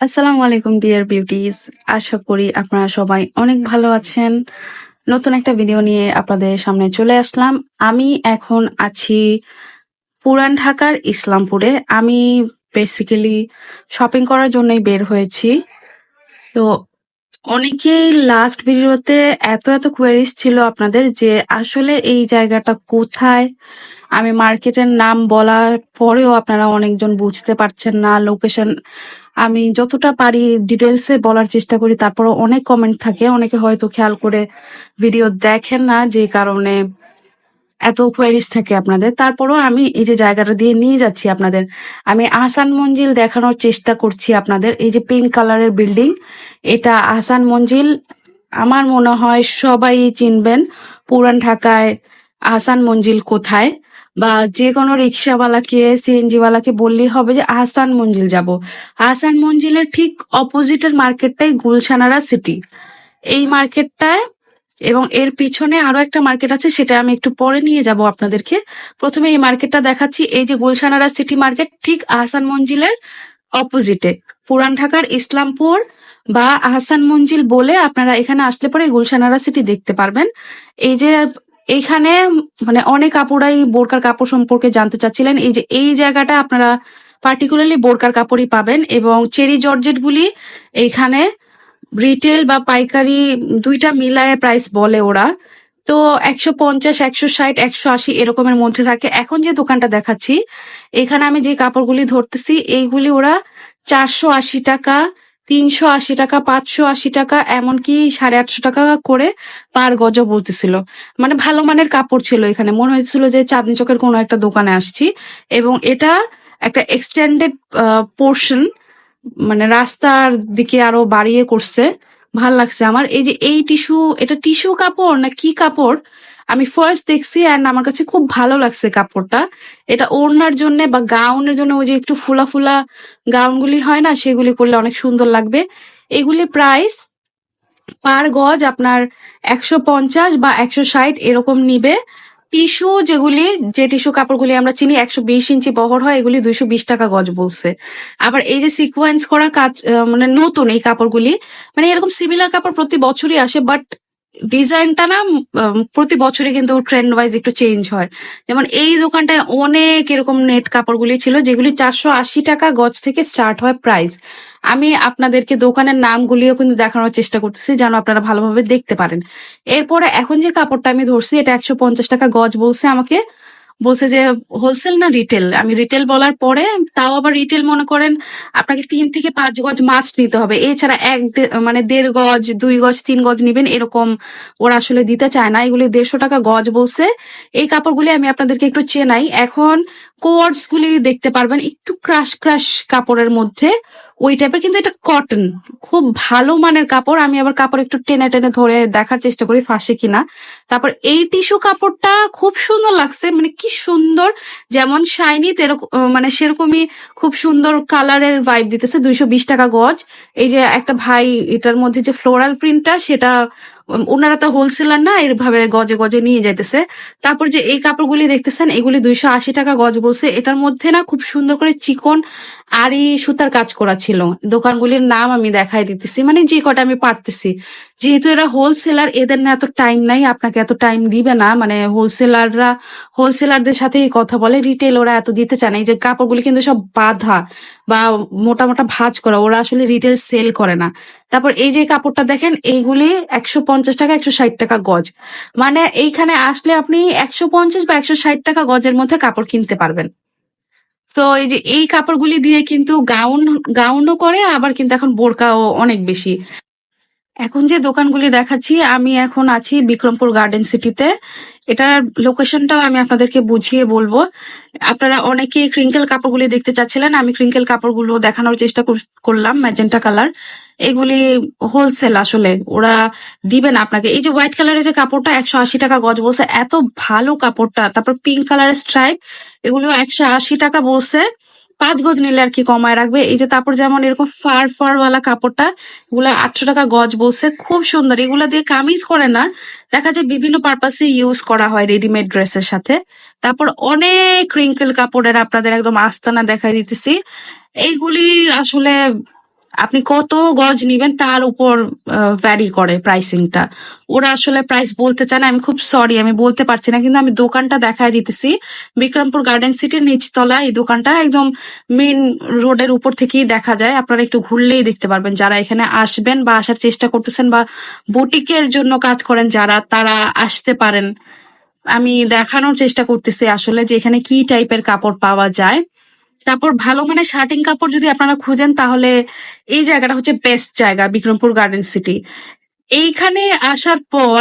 আসসালামু আলাইকুম deer beauties আশা করি আপনারা সবাই অনেক ভালো আছেন। নতুন একটা ভিডিও নিয়ে আপনাদের সামনে চলে আসলাম। আমি এখন আছি পুরান ঢাকার ইসলামপুরে। আমি বেসিক্যালি শপিং করার জন্যই বের হয়েছি। তো অনেকেই লাস্ট ভিডিওতে এত এত কোয়ারিজ ছিল আপনাদের যে আসলে এই জায়গাটা কোথায়? আমি মার্কেটের নাম বলার পরেও আপনারা অনেকজন বুঝতে পারছেন না, লোকেশন। আমি যতটা পারি ডিটেলসে বলার চেষ্টা করি, তারপরও অনেক কমেন্ট থাকে। অনেকে হয়তো খেয়াল করে ভিডিও দেখেন না, যে কারণে এত কোয়ারিজ থাকে আপনাদের। তারপরও আমি এই যে জায়গাটা দিয়ে নিয়ে যাচ্ছি আপনাদের, আমি আহসান মঞ্জিল দেখানোর চেষ্টা করছি আপনাদের। এই যে পিঙ্ক কালারের বিল্ডিং এটা আহসান মঞ্জিল। আমার মনে হয় সবাই চিনবেন, পুরান ঢাকায় আহসান মঞ্জিল কোথায়। বা যে কোনো রিক্সাওয়ালাকে, সিএনজিওয়ালাকে বললেই হবে যে, আহসান মঞ্জিল যাব। আহসান মঞ্জিলের ঠিক অপোজিটের মার্কেটটাই গুলশানারা সিটি। এই মার্কেটটায় এবং এর পিছনে আরও একটা মার্কেট আছে, সেটা আমি একটু পরে নিয়ে যাব আপনাদেরকে। প্রথমে এই মার্কেটটা দেখাচ্ছি। এই যে গুলশানারা সিটি মার্কেট, ঠিক আহসান মঞ্জিলের অপোজিটে। পুরান ঢাকার ইসলামপুর বা আহসান মঞ্জিল বলে আপনারা এখানে আসলে পরে গুলশানারা সিটি দেখতে পারবেন। এই যে এইখানে মানে অনেক আপুরাই বোরকার কাপড় সম্পর্কে জানতে চাচ্ছিলেন। এই যে, এই জায়গাটা আপনারা পার্টিকুলারলি বোরকার কাপড়ই পাবেন এবং চেরি জর্জেট গুলি এইখানে রিটেল বা পাইকারি দুইটা মিলায় প্রাইস বলে ওরা। তো একশো পঞ্চাশ, একশো ষাট, একশো আশি এরকমের মধ্যে থাকে। এখন যে দোকানটা দেখাচ্ছি, এখানে আমি যে কাপড়গুলি ধরতেছি, এইগুলি ওরা চারশো আশি টাকা তিনশো আশি টাকা, পাঁচশো আশি টাকা, এমনকি সাড়ে আটশো টাকা করে পার গজ বলতেছিল। মানে ভালো মানের কাপড় ছিল এখানে। মনে হয়েছিল যে চাঁদনি চকের কোনো একটা দোকানে আসছি। এবং এটা একটা এক্সটেন্ডেড পোর্শন মানে রাস্তার দিকে আরও বাড়িয়ে করছে। ভালো লাগছে আমার। এই যে এই টিস্যু, এটা টিস্যু কাপড় না কি কাপড়? আমি ফার্স্ট দেখছি অ্যান্ড আমার কাছে খুব ভালো লাগছে কাপড়টা। এটা ওড়নার জন্য বা গাউনের জন্য ওই যে একটু ফুলা ফুলা গাউনগুলি হয় না, সেগুলি করলে অনেক সুন্দর লাগবে। এগুলি প্রাইস পার গজ আপনার একশো পঞ্চাশ বা একশো ষাট এরকম নিবে। টিস্যু যেগুলি, যে টিস্যু কাপড়গুলি আমরা চিনি, একশো বিশ ইঞ্চি বহর হয়, এগুলি দুইশো বিশ টাকা গজ বলছে। আবার এই যে সিকোয়েন্স করা কাজ মানে নতুন এই কাপড়গুলি মানে এরকম সিমিলার কাপড় প্রতি বছরই আসে বাট ডিজাইনটা না প্রতি বছরে কিন্তু ট্রেন্ড ওয়াইজ একটু চেঞ্জ হয়। যেমন এই দোকানটায় অনেক এরকম নেট কাপড়গুলি ছিল, যেগুলি চারশো আশি টাকা গজ থেকে স্টার্ট হয় প্রাইস আমি আপনাদেরকে দোকানের নামগুলিও কিন্তু দেখানোর চেষ্টা করতেছি, যেন আপনারা ভালোভাবে দেখতে পারেন। এরপরে এখন যে কাপড়টা আমি ধরছি, এটা একশো পঞ্চাশ টাকা গজ বলছে আমাকে। বলছে যে হোলসেল না রিটেল আমি রিটেল বলার পরে তাও আবার রিটেল মনে করেন আপনাকে তিন থেকে পাঁচ গজ মাস্ট নিতে হবে। এছাড়া এক মানে দেড় গজ, দুই গজ, তিন গজ নিবেন এরকম ওরা আসলে দিতে চায় না। এগুলি দেড়শো টাকা গজ বলছে। এই কাপড়গুলি আমি আপনাদেরকে একটু চেনাই। এখন কোয়ার্ডস গুলি দেখতে পারবেন একটু ক্রাশ ক্রাশ কাপড়ের মধ্যে। ওই টাইপের কিন্তু এটা কটন খুব ভালো মানের কাপড়। আমি আবার কাপড় একটু টেনে টেনে ধরে দেখার চেষ্টা করি ফাঁসে কিনা। তারপর এই টিস্যু কাপড়টা খুব সুন্দর লাগছে মানে কি সুন্দর, যেমন শাইনি মানে সেরকমই খুব সুন্দর কালারের ভাইব দিতেছে, দুইশো বিশ টাকা গজ। এই যে একটা ভাই, এটার মধ্যে যে ফ্লোরাল প্রিন্টটা সেটা ওনারা তো হোলসেলার না, এভাবে গজে গজে নিয়ে যাইতেছে। তারপর যে এই কাপড়গুলি দেখতেছেন, এগুলি দুইশো আশি টাকা গজ বলছে। এটার মধ্যে না খুব সুন্দর করে চিকন আরি সুতার কাজ করা ছিল। দোকানগুলির নাম আমি দেখাই দিতেছি মানে যে কটা আমি পারতেছি। যেহেতু এরা হোলসেলার এদের না এত টাইম নাই আপনাকে এত টাইম দিবে না। মানে হোলসেলাররা হোলসেলারদের সাথেই কথা বলে। রিটেল ওরা এত দিতে চায় না। এই যে কাপড়গুলি কিন্তু সব বাঁধা বা মোটা মোটা ভাঁজ করা, ওরা আসলে রিটেল সেল করে না। তারপর এই যে কাপড়টা দেখেন, এইগুলি একশো পঞ্চাশ টাকা, একশো ষাট টাকা গজ। মানে এইখানে আসলে আপনি একশো পঞ্চাশ বা একশো ষাট টাকা গজের মধ্যে কাপড় কিনতে পারবেন। তো এই যে এই কাপড়গুলি দিয়ে কিন্তু গাউন গাউনও করে, আবার কিন্তু এখন বোরকাও অনেক বেশি। এখন যে দোকানগুলি দেখাচ্ছি, আমি এখন আছি বিক্রমপুর গার্ডেন সিটিতে এটার লোকেশনটাও আমি আপনাদেরকে বুঝিয়ে বলব। আপনারা অনেকে ক্রিঙ্কেল কাপড়গুলি দেখতে চাচ্ছিলেন, আমি ক্রিঙ্কেল কাপড়গুলো দেখানোর চেষ্টা কর- করলাম ম্যাজেন্টা কালার এগুলি হোলসেল আসলে, ওরা দিবেন আপনাকে। এই যে হোয়াইট কালারের যে কাপড়টা, একশো আশি টাকা গজ বলছে, এত ভালো কাপড়টা, তারপর পিঙ্ক কালারের স্ট্রাইপ এগুলো একশো আশি টাকা বলছে। পাঁচ গজ নিলে আর কি কমায় রাখবে? এই যে তারপর যেমন এরকম ফার ফার ওয়ালা কাপড়টা, এগুলো আটশো টাকা গজ বলছে, খুব সুন্দর। এগুলো দিয়ে কামিজ করে না, দেখা যায় বিভিন্ন পারপাসে ইউজ করা হয় রেডিমেড ড্রেসের সাথে। তারপর অনেক রিঙ্কেল কাপড়ের আপনাদের একদম আস্তানা দেখাই দিতেছি। এইগুলি আসলে আপনি কত গজ নিবেন তার উপর ভ্যারি করে প্রাইসিংটা ওরা আসলে প্রাইস বলতে চায় না, আমি খুব সরি আমি বলতে পারছি না, কিন্তু আমি দোকানটা দেখায় দিতেছি। বিক্রমপুর গার্ডেন সিটির নিচতলা এই দোকানটা একদম মেন রোডের উপর থেকেই দেখা যায়। আপনারা একটু ঘুরলেই দেখতে পারবেন, যারা এখানে আসবেন বা আসার চেষ্টা করতেছেন বা বুটিকের জন্য কাজ করেন যারা, তারা আসতে পারেন। আমি দেখানোর চেষ্টা করতেছি আসলে যে এখানে কি টাইপের কাপড় পাওয়া যায়। তারপর ভালো মানে শার্টিং কাপড় যদি আপনারা খুঁজেন, তাহলে এই জায়গাটা হচ্ছে বেস্ট জায়গা, বিক্রমপুর গার্ডেন সিটি এইখানে আসার পর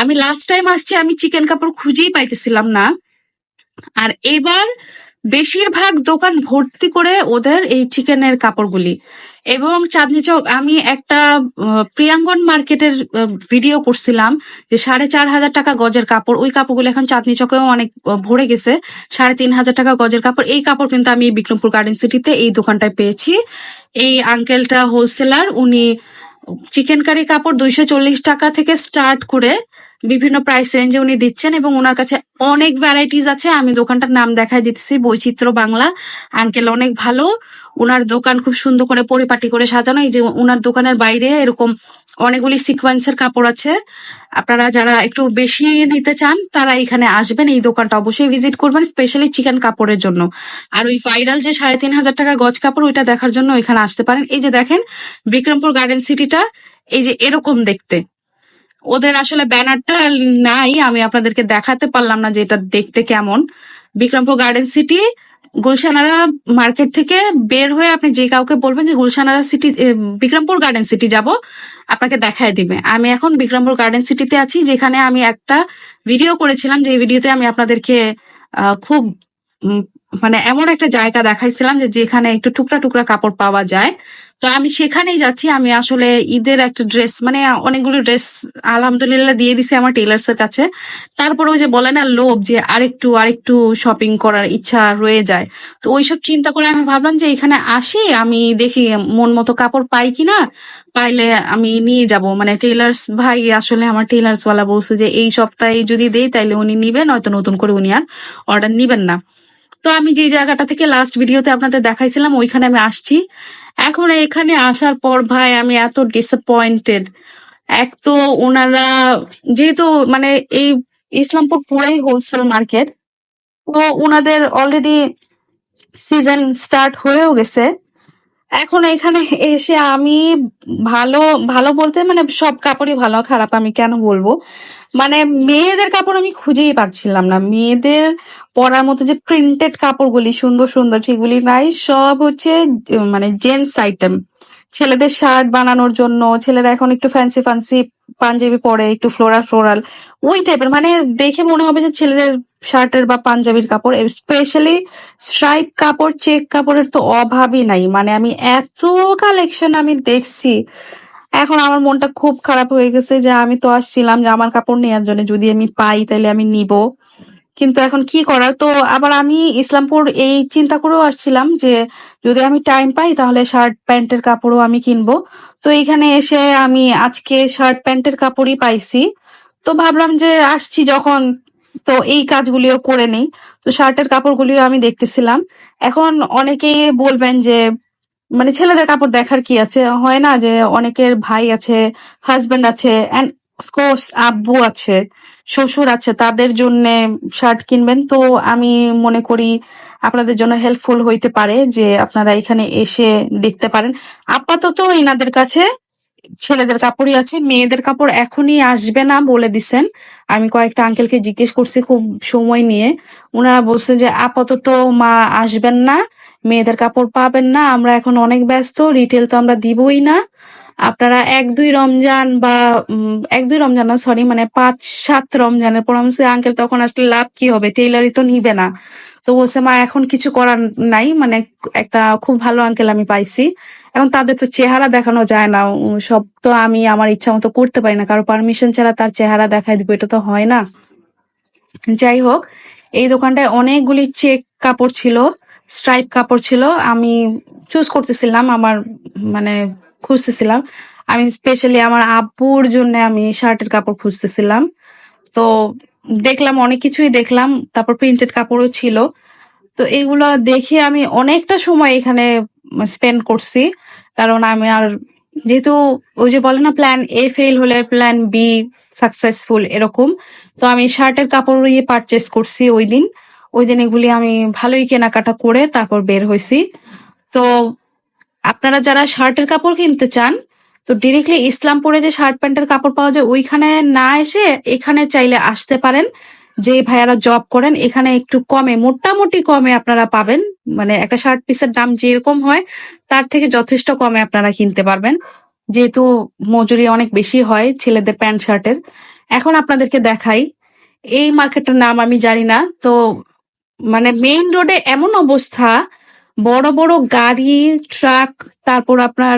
আমি লাস্ট টাইম আসছি, আমি চিকেন কাপড় খুঁজেই পাইতেছিলাম না। আর এবার বেশিরভাগ দোকান ভর্তি করে ওদের এই চিকেনের কাপড়গুলি। এবং চাঁদনি চক, আমি একটা প্রিয়াঙ্গন মার্কেটের ভিডিও করছিলাম যে সাড়ে চার হাজার টাকা গজের কাপড়, ওই কাপড়গুলো এখন চাঁদনি চকেও অনেক ভরে গেছে। সাড়ে তিন হাজার টাকা গজের কাপড়, এই কাপড় কিন্তু আমি বিক্রমপুর গার্ডেন সিটিতে এই দোকানটায় পেয়েছি। এই আঙ্কেলটা হোলসেলার উনি চিকেন কারি কাপড় দুইশো চল্লিশ টাকা থেকে স্টার্ট করে বিভিন্ন প্রাইস রেঞ্জে উনি দিচ্ছেন এবং ওনার কাছে অনেক ভ্যারাইটিস আছে। আমি দোকানটার নাম দেখাই দিতেছি, বৈচিত্র্য বাংলা। আঙ্কেল অনেক ভালো। ওনার দোকান খুব সুন্দর করে পরিপাটি করে সাজানো। এই যে ওনার দোকানের বাইরে এরকম অনেকগুলি সিকোয়েন্সের কাপড় আছে। আপনারা যারা একটু বেশি নিতে চান, তারা এখানে আসবেন। এই দোকানটা অবশ্যই ভিজিট করবেন স্পেশালি চিকেন কাপড়ের জন্য। আর ওই ভাইরাল যে সাড়ে তিন হাজার টাকার গজ কাপড়, ওইটা দেখার জন্য এখানে আসতে পারেন। এই যে দেখেন, বিক্রমপুর গার্ডেন সিটিটা এই যে এরকম দেখতে। ওদের আসলে ব্যানারটা নাই, আমি আপনাদেরকে দেখাতে পারলাম না যে এটা দেখতে কেমন। Bikrampur garden city Gulshanara market থেকে বের হয়ে আপনি যে কাউকে বলবেন যে Gulshanara city Bikrampur garden city যাব, আপনাকে দেখায় দিবে। আমি এখন বিক্রমপুর গার্ডেন সিটিতে আছি, যেখানে আমি একটা ভিডিও করেছিলাম, যে ভিডিওতে আমি আপনাদেরকে খুব মানে এমন একটা জায়গা দেখাইছিলাম যে যেখানে একটু টুকরা টুকরা কাপড় পাওয়া যায়। তো আমি সেখানেই যাচ্ছি। আমি আসলে ঈদের একটা ড্রেস মানে অনেকগুলো ড্রেস আলহামদুলিল্লাহ দিয়ে দিছি আমার টেলার্স এর কাছে। তারপরে ওই যে বলে না লোভ যে আরেকটু আরেকটু শপিং করার ইচ্ছা রয়ে যায়। তো ওইসব চিন্তা করে আমি ভাবলাম যে এখানে আসি, আমি দেখি মন মতো কাপড় পাই কিনা। পাইলে আমি নিয়ে যাব। মানে টেলার্স ভাই আসলে আমার টেলার্স ওয়ালা বলছে যে এই সপ্তাহে যদি দেই তাইলে উনি নিবেন হয়তো নতুন করে উনি আর অর্ডার নিবেন না। তো আমি যে জায়গাটা থেকে লাস্ট ভিডিওতে আপনাদের দেখাইছিলাম, ওইখানে আমি আসছি। এখন এখানে আসার পর ভাই আমি এত ডিসঅ্যাপয়েন্টেড এক তো ওনারা যেহেতু মানে এই ইসলামপুর পুরাই হোলসেল মার্কেট তো ওনাদের অলরেডি সিজন স্টার্ট হয়েও গেছে। এখন এখানে এসে আমি ভালো ভালো বলতে মানে সব কাপড়ই ভালো, খারাপ আমি কেন বলব? মানে মেয়েদের কাপড় আমি খুঁজেই পাচ্ছিলাম না। মেয়েদের পরার মতো যে প্রিন্টেড কাপড়গুলি সুন্দর সুন্দর সেগুলি নাই, সব হচ্ছে মানে জেন্টস আইটেম ছেলেদের শার্ট বানানোর জন্য, ছেলেরা এখন একটু ফ্যান্সি ফ্যান্সি পাঞ্জাবি পরে, একটু ফ্লোরাল ফ্লোরাল ওই টাইপের মানে দেখে মনে হবে যে ছেলেদের শার্টের বা পাঞ্জাবির কাপড় স্পেশালি স্ট্রাইপ কাপড় চেক কাপড়ের তো অভাবই নাই। মানে আমি এত কালেকশন আমি দেখছি। এখন আমার মনটা খুব খারাপ হয়ে গেছে যে আমি তো আসছিলাম যে আমার কাপড় নেওয়ার জন্য। যদি আমি পাই তাহলে আমি নিব। কিন্তু এখন কি করার? তো আবার আমি ইসলামপুর এই চিন্তা করেও আসছিলাম যে যদি আমি টাইম পাই তাহলে শার্ট প্যান্টের কাপড়ও আমি কিনবো। তো এখানে এসে আমি আজকে শার্ট প্যান্টের কাপড়ই পাইছি। তো ভাবলাম যে আসছি যখন। তো এই কাজগুলিও করে নেই। তো শার্টের কাপড়গুলিও আমি দেখতেছিলাম। এখন অনেকেই বলবেন যে মানে ছেলেদের কাপড় দেখার কি আছে? হয় না যে অনেকের ভাই আছে হাজবেন্ড আছে এন্ড অফকোর্স আব্বু আছে, শ্বশুর আছে, তাদের জন্য শার্ট কিনবেন। তো আমি মনে করি আপনাদের জন্য হেল্পফুল হইতে পারে যে আপনারা এখানে এসে দেখতে পারেন। আপাতত এনাদের কাছে ছেলেদের কাপড়ই আছে, মেয়েদের কাপড় এখনই আসবে না বলে দিছেন। আমি কয়েকটা আঙ্কেলকে জিজ্ঞেস করছি খুব সময় নিয়ে। ওনারা বলছে যে আপাতত মা আসবেন না, মেয়েদের কাপড় পাবেন না, আমরা এখন অনেক ব্যস্ত রিটেল তো আমরা দিবই না। আপনারা এক দুই রমজান বা এক দুই রমজান না সরি মানে পাঁচ, সাত রমজানের পর আমি আঙ্কেল তখন আসলে লাভ কি হবে? টেইলারই তো নিবে না। তো বলছে, মা, এখন কিছু করার নাই। মানে একটা খুব ভালো আঙ্কেল আমি পাইছি। এখন তাদের তো চেহারা দেখানো যায় না। সব তো আমি আমার ইচ্ছা মতো করতে পারি না। কারও পারমিশন ছাড়া তার চেহারা দেখাই দিব, এটা তো হয় না। যাই হোক, এই দোকানটায় অনেকগুলি চেক কাপড় ছিল স্ট্রাইপ কাপড় ছিল। আমি চুজ করতেছিলাম আমার মানে খুঁজতেছিলাম। আমি স্পেশালি আমার আব্বুর জন্য আমি শার্টের কাপড় খুঁজতেছিলাম। তো দেখলাম, অনেক কিছুই দেখলাম। তারপর প্রিন্টেড কাপড়ও ছিল। তো এগুলো দেখে আমি অনেকটা সময় এখানে স্পেন্ড করছি। কারণ আমি আর যেহেতু ওই যে বলে না প্ল্যান এ ফেল হলে প্ল্যান বি সাকসেসফুল এরকম। তো আমি শার্টের কাপড় ইয়ে পারচেস করছি ওই দিন। ওই দিন এগুলি আমি ভালোই কেনাকাটা করে তারপর বের হয়েছি। তো আপনারা যারা শার্টের কাপড় কিনতে চান, তো ডিরেক্টলি ইসলামপুরে যে শার্ট প্যান্টের কাপড় পাওয়া যায়, ওইখানে না এসে এখানে চাইলে আসতে পারেন। যে ভাইয়ারা জব করেন, এখানে একটু কমে, মোটামুটি কমে আপনারা পাবেন। মানে একটা শার্ট পিসের দাম যেরকম হয়, তার থেকে যথেষ্ট কমে আপনারা কিনতে পারবেন। যেহেতু মজুরি অনেক বেশি হয় ছেলেদের প্যান্ট শার্টের। এখন আপনাদেরকে দেখাই, এই মার্কেটটার নাম আমি জানি না, তো মানে মেইন রোডে এমন অবস্থা বড় বড় গাড়ি ট্রাক তারপর আপনার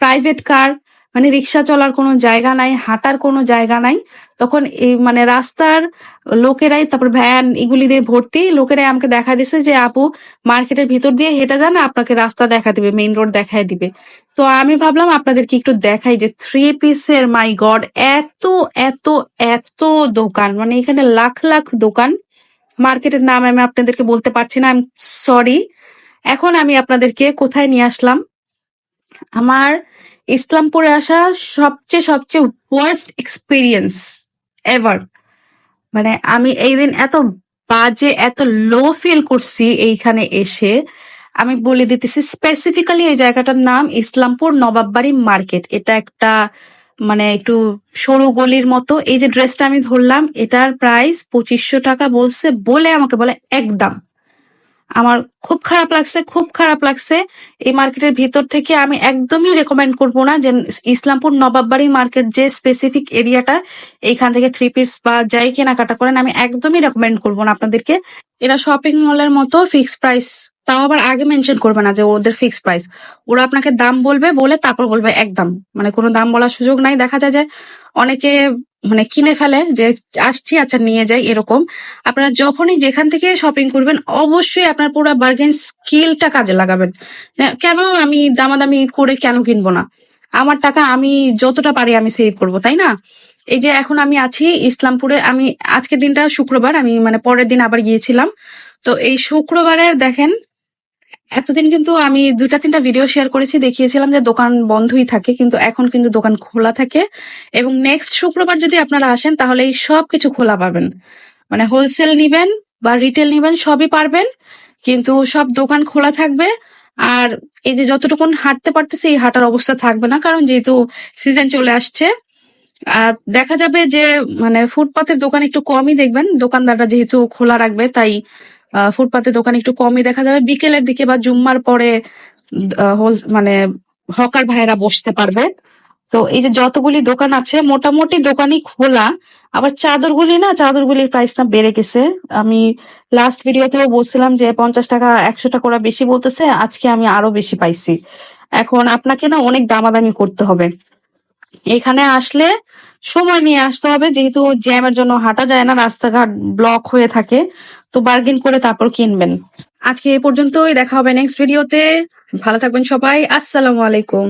প্রাইভেট কার মানে রিক্সা চলার কোনো জায়গা নাই, হাঁটার কোনো জায়গা নাই। তখন এই মানে রাস্তার লোকেরাই, তারপর ভ্যান এগুলি দিয়ে ভর্তি, লোকেরাই আমাকে দেখা দিছে যে, আপু, মার্কেটের ভিতর দিয়ে হেঁটে যান, আপনাকে রাস্তা দেখা দিবে মেইন রোড দেখায় দিবে। তো আমি ভাবলাম আপনাদেরকে একটু দেখাই যে থ্রি পিসের মাই গড এত এত এত দোকান মানে এখানে লাখ লাখ দোকান। মার্কেটের নাম আমি আপনাদেরকে বলতে পারছি না আই এম সরি এখন আমি আপনাদেরকে কোথায় নিয়ে আসলাম? আমার ইসলামপুরে আসা সবচেয়ে সবচেয়ে ওয়ার্স্ট এক্সপিরিয়েন্স এভার মানে আমি এই দিন এত বাজে, এত লো ফিল করছি এইখানে এসে। আমি বলে দিতেছি স্পেসিফিক্যালি এই জায়গাটার নাম ইসলামপুর নবাববাড়ি মার্কেট। এটা একটা মানে একটু সরু গলির মতো। এই যে ড্রেসটা আমি ধরলাম, এটার প্রাইস পঁচিশশো টাকা বলছে বলে আমাকে বলে একদম। আমার খুব খারাপ লাগছে, খুব খারাপ লাগছে। এই মার্কেটের ভিতর থেকে আমি একদমই রেকমেন্ড করব না যে ইসলামপুর নবাববাড়ি মার্কেট যে স্পেসিফিক এরিয়াটা এইখান থেকে থ্রি পিস বা যাই কেনাকাটা করেন, আমি একদমই রেকমেন্ড করব না আপনাদেরকে। এরা শপিং মলের মতো ফিক্স প্রাইস তাও আবার আগে মেনশন করবে না যে ওদের ফিক্স প্রাইস ওরা আপনাকে দাম বলবে, বলে তারপর বলবে একদম। মানে কোনো দাম বলার সুযোগ নাই। দেখা যায় যে অনেকে মানে কিনে ফেলে যে আসছি আচ্ছা নিয়ে যাই এরকম। আপনারা যখনই যেখান থেকে শপিং করবেন অবশ্যই আপনার পুরো বার্গেন স্কিলটা কাজে লাগাবেন। হ্যাঁ, কেন আমি দামাদামি করে কেন কিনবো না? আমার টাকা আমি যতটা পারি আমি সেভ করব তাই না? এই যে এখন আমি আছি ইসলামপুরে আমি আজকের দিনটা শুক্রবার আমি মানে পরের দিন আবার গিয়েছিলাম। তো এই শুক্রবারে দেখেন এতদিন কিন্তু আমি দুটা তিনটা ভিডিও শেয়ার করেছি, দেখিয়েছিলাম যে দোকান বন্ধই থাকে, কিন্তু এখন কিন্তু দোকান খোলা থাকে। এবং নেক্সট শুক্রবার যদি আপনারা আসেন, তাহলে এই সব কিছু খোলা পাবেন। মানে হোলসেল নিবেন বা রিটেল নিবেন, সবই পারবেন, কিন্তু সব দোকান খোলা থাকবে। আর এই যে যতটুকুন হাঁটতে পারতেছে, এই হাঁটার অবস্থা থাকবে না, কারণ যেহেতু সিজন চলে আসছে। আর দেখা যাবে যে মানে ফুটপাথের দোকান একটু কমই দেখবেন, দোকানদাররা যেহেতু খোলা রাখবে, তাই আহ, ফুটপাতের দোকান একটু কমই দেখা যাবে। বিকেলের দিকে বা জুম্মার পরে হোল- মানে হকার ভাইরা বসতে পারবে। তো এই যে যতগুলি দোকান আছে মোটামুটি দোকানই খোলা। আবার চাদরগুলি না চাদরগুলির প্রাইস না বেড়ে গেছে। আমি লাস্ট ভিডিওতেও বলছিলাম যে পঞ্চাশ টাকা একশো টাকা ওরা বেশি বলতেছে আজকে আমি আরও বেশি পাইছি। এখন আপনাকে না অনেক দামাদামি করতে হবে। এখানে আসলে সময় নিয়ে আসতে হবে যেহেতু জ্যামের জন্য হাঁটা যায় না রাস্তাঘাট ব্লক হয়ে থাকে। তো বার্গেন করে তারপর কিনবেন। আজকে এ পর্যন্তই, দেখা হবে নেক্সট ভিডিওতে ভালো থাকবেন সবাই, আসসালামু আলাইকুম।